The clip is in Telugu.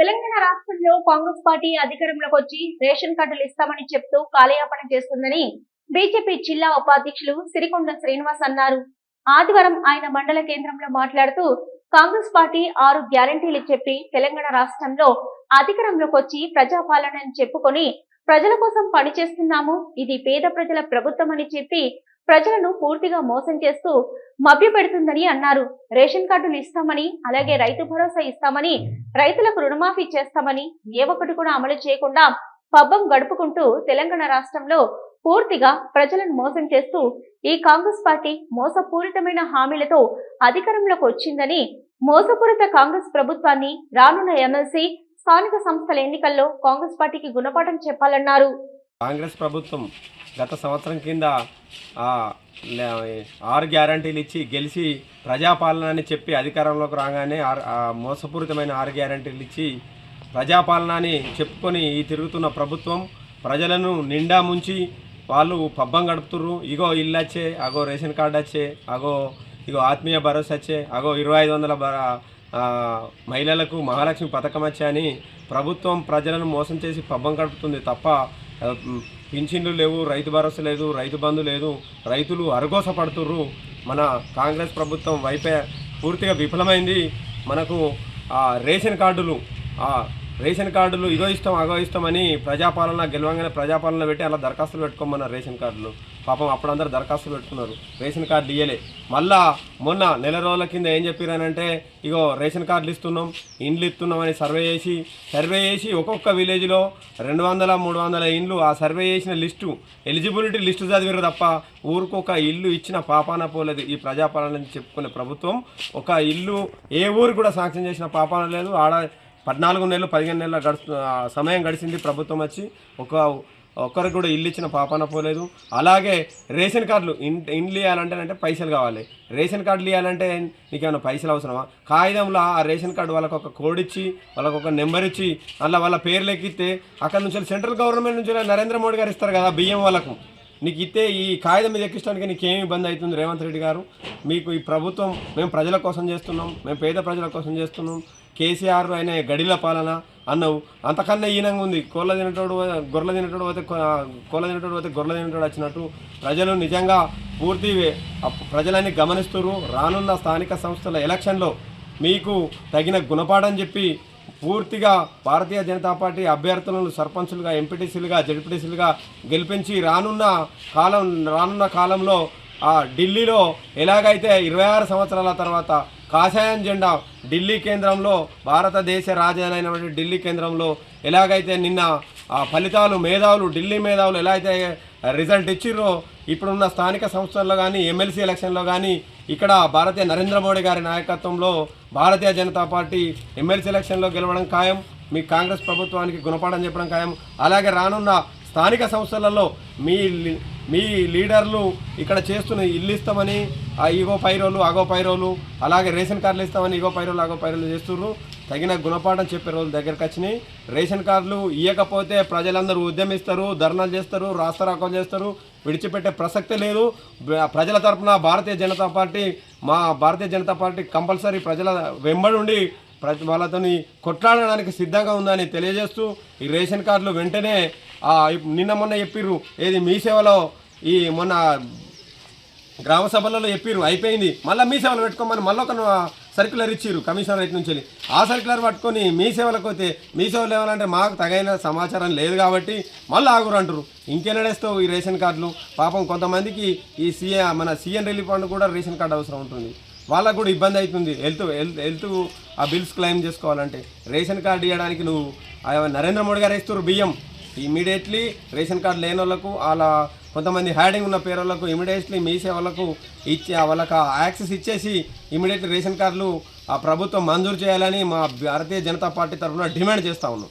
తెలంగాణ రాష్ట్రంలో కాంగ్రెస్ పార్టీ అధికారంలోకి వచ్చి రేషన్ కార్డులు ఇస్తామని చెప్తూ కాలయాపన చేస్తుందని బీజేపీ జిల్లా ఉపాధ్యక్షులు సిరికొండ శ్రీనివాస్ అన్నారు. ఆదివారం ఆయన మండల కేంద్రంలో మాట్లాడుతూ కాంగ్రెస్ పార్టీ ఆరు గ్యారంటీలు చెప్పి తెలంగాణ రాష్ట్రంలో అధికారంలోకి వచ్చి ప్రజాపాలనని చెప్పుకొని ప్రజల కోసం పనిచేస్తున్నాము ఇది పేద ప్రజల ప్రభుత్వం అని చెప్పి ప్రజలను పూర్తిగా మోసం చేస్తూ మభ్యపెడుతుందని అన్నారు. రేషన్ కార్డులు ఇస్తామని అలాగే రైతు భరోసా ఇస్తామని రైతులకు రుణమాఫీ చేస్తామని ఏ ఒక్కటి కూడా అమలు చేయకుండా పబ్బం గడుపుకుంటూ తెలంగాణ రాష్ట్రంలో పూర్తిగా ప్రజలను మోసం చేస్తూ ఈ కాంగ్రెస్ పార్టీ మోసపూరితమైన హామీలతో అధికారంలోకి వచ్చిందని మోసపూరిత కాంగ్రెస్ ప్రభుత్వాన్ని రానున్న ఎమ్మెల్సీ స్థానిక సంస్థల ఎన్నికల్లో కాంగ్రెస్ పార్టీకి గుణపాఠం చెప్పాలన్నారు. కాంగ్రెస్ ప్రభుత్వం గత సంవత్సరం కింద ఆరు గ్యారంటీలు ఇచ్చి గెలిచి ప్రజాపాలన అని చెప్పి అధికారంలోకి రాగానే ఆ మోసపూరితమైన ఆరు గ్యారంటీలు ఇచ్చి ప్రజాపాలన అని చెప్పుకొని ఈ తిరుగుతున్న ప్రభుత్వం ప్రజలను నిండా ముంచి వాళ్ళు పబ్బం గడుపుతుర్రు. ఇగో ఇల్లు వచ్చే అగో రేషన్ కార్డు వచ్చే అగో ఇగో ఆత్మీయ భరోసా వచ్చే అగో ఇరవై ఐదు వందల మహిళలకు మహాలక్ష్మి పథకం వచ్చే అని ప్రభుత్వం ప్రజలను మోసం చేసి పబ్బం గడుపుతుంది తప్ప పింఛన్లు లేవు రైతు భరోసా లేదు రైతు బంధు లేదు రైతులు అరగోస పడుతుర్రు మన కాంగ్రెస్ ప్రభుత్వం వైపే పూర్తిగా విఫలమైంది. మనకు రేషన్ కార్డులు రేషన్ కార్డులు ఇగో ఇస్తాం అగో ఇస్తామని ప్రజాపాలన గెలవంగానే ప్రజాపాలన పెట్టి అలా దరఖాస్తులు పెట్టుకోమన్నారు రేషన్ కార్డులు. పాపం అప్పుడు అందరు దరఖాస్తులు పెట్టుకున్నారు. రేషన్ కార్డు ఇయ్యలే. మళ్ళా మొన్న నెల రోజుల కింద ఏం చెప్పారనంటే ఇగో రేషన్ కార్డులు ఇస్తున్నాం ఇండ్లు ఇస్తున్నాం అని సర్వే చేసి సర్వే చేసి ఒక్కొక్క విలేజ్లో రెండు వందల మూడు వందల ఇండ్లు ఆ సర్వే చేసిన లిస్టు ఎలిజిబిలిటీ లిస్టు చదివారు తప్ప ఊరికొక ఇల్లు ఇచ్చిన పాపాన పోలేదు ఈ ప్రజాపాలన చెప్పుకునే ప్రభుత్వం. ఒక ఇల్లు ఏ ఊరు కూడా సాంక్షన్ చేసిన పాపాన లేదు. ఆడ పద్నాలుగు నెలలు పదిహేను నెలల గడుస్తు సమయం గడిచింది ప్రభుత్వం వచ్చి ఒక ఒక్కరికి కూడా ఇల్లు ఇచ్చిన పాపాన పోలేదు. అలాగే రేషన్ కార్డులు ఇన్ ఇండ్లు ఇవ్వాలంటే అంటే పైసలు కావాలి. రేషన్ కార్డులు ఇవ్వాలంటే నీకేమైనా పైసలు అవసరమా? కాగితంలో ఆ రేషన్ కార్డు వాళ్ళకొక ఒక కోడ్ ఇచ్చి వాళ్ళకొక ఒక నెంబర్ ఇచ్చి అలా వాళ్ళ పేర్లు ఎక్కిస్తే అక్కడ నుంచి సెంట్రల్ గవర్నమెంట్ నుంచి నరేంద్ర మోడీ గారు ఇస్తారు కదా బియ్యం వాళ్ళకు. నీకు ఇస్తే ఈ కాగితం మీద ఎక్కించడానికి నీకు ఏమి ఇబ్బంది అవుతుంది రేవంత్ రెడ్డి గారు? మీకు ఈ ప్రభుత్వం మేము ప్రజల కోసం చేస్తున్నాం మేము పేద ప్రజల కోసం చేస్తున్నాం. కేసీఆర్ ఆయన గడిల పాలన అన్నావు. అంతకన్నా ఈనంగా ఉంది. కోళ్ళ తినేటోడు గొర్రెల తినేటోడు అయితే కోళ్ళ తినేటోడు అయితే గొర్రెల తినేటోడు వచ్చినట్టు ప్రజలు నిజంగా పూర్తి ప్రజలని ప్రజలన్నీ గమనిస్తున్నారు రానున్న స్థానిక సంస్థల ఎలక్షన్లో మీకు తగిన గుణపాఠం చెప్పి పూర్తిగా భారతీయ జనతా పార్టీ అభ్యర్థులను సర్పంచులుగా ఎంపీటీసీలుగా జడ్పీటీసీలుగా గెలిపించి రానున్న కాలం రానున్న కాలంలో ఆ ఢిల్లీలో ఎలాగైతే ఇరవై ఆరు సంవత్సరాల తర్వాత కాషాయం జెండా ఢిల్లీ కేంద్రంలో భారతదేశ రాజధాని అయినటువంటి ఢిల్లీ కేంద్రంలో ఎలాగైతే నిన్న ఆ ఫలితాలు మేధావులు ఢిల్లీ మేధావులు ఎలా అయితే రిజల్ట్ ఇచ్చిర్రో ఇప్పుడున్న స్థానిక సంస్థల్లో కానీ ఎమ్మెల్సీ ఎలక్షన్లో కానీ ఇక్కడ భారతీయ నరేంద్ర మోడీ గారి నాయకత్వంలో భారతీయ జనతా పార్టీ ఎమ్మెల్సీ ఎలక్షన్లో గెలవడం ఖాయం మీ కాంగ్రెస్ ప్రభుత్వానికి గుణపాఠం చెప్పడం ఖాయం. అలాగే రానున్న స్థానిక సంస్థలలో మీ మీ లీడర్లు ఇక్కడ చేస్తున్న ఇల్లు ఇస్తామని ఆ ఇగో పైరోలు అగో పైరోలు అలాగే రేషన్ కార్డులు ఇస్తామని ఇగో పైరోలు అగో పైరోలు చేస్తున్నారు తగిన గుణపాఠం చెప్పే రోజులు దగ్గరకు వచ్చినాయి. రేషన్ కార్డులు ఇవ్వకపోతే ప్రజలందరూ ఉద్యమిస్తారు ధర్నాలు చేస్తారు రాస్తారాకోలు చేస్తారు. విడిచిపెట్టే ప్రసక్తే లేదు. ప్రజల తరఫున భారతీయ జనతా పార్టీ మా భారతీయ జనతా పార్టీ కంపల్సరీ ప్రజల వెంబడి ఉండి ప్రతి వాళ్ళతోని కొట్లాడడానికి సిద్ధంగా ఉందని తెలియజేస్తూ ఈ రేషన్ కార్డులు వెంటనే నిన్న మొన్న చెప్పిర్రు ఏది మీ సేవలో ఈ మొన్న గ్రామ సభలలో చెప్పిర్రు అయిపోయింది. మళ్ళీ మీ సేవలు పెట్టుకోమని మళ్ళీ ఒక సర్క్యులర్ ఇచ్చిర్రు కమిషనర్ రైతు నుంచి ఆ సర్క్యులర్ పట్టుకొని మీ సేవలకు పోతే మీ సేవలు ఏమనంటే మాకు తగిన సమాచారం లేదు కాబట్టి మళ్ళీ ఆగురు అంటారు ఇంకెన్నడేస్తావు ఈ రేషన్ కార్డులు? పాపం కొంతమందికి ఈ సీఏ మన సీఎం రిలీఫ్ ఫండ్ కూడా రేషన్ కార్డు అవసరం ఉంటుంది. వాళ్ళకు కూడా ఇబ్బంది అవుతుంది హెల్త్ హెల్త్ హెల్త్ ఆ బిల్స్ క్లెయిమ్ చేసుకోవాలంటే. రేషన్ కార్డు ఇవ్వడానికి నువ్వు నరేంద్ర మోడీ గారు ఇస్తారు బియ్యం. ఇమీడియట్లీ రేషన్ కార్డు లేని వాళ్ళకు అలా కొంతమంది హ్యాడింగ్ ఉన్న పేర్లకు ఇమీడియట్లీ మీ సేవలకు ఇచ్చి వాళ్ళకి ఆ యాక్సెస్ ఇచ్చేసి ఇమీడియట్లీ రేషన్ కార్డులు ఆ ప్రభుత్వం మంజూరు చేయాలని మా భారతీయ జనతా పార్టీ తరఫున డిమాండ్ చేస్తూ ఉన్నాం.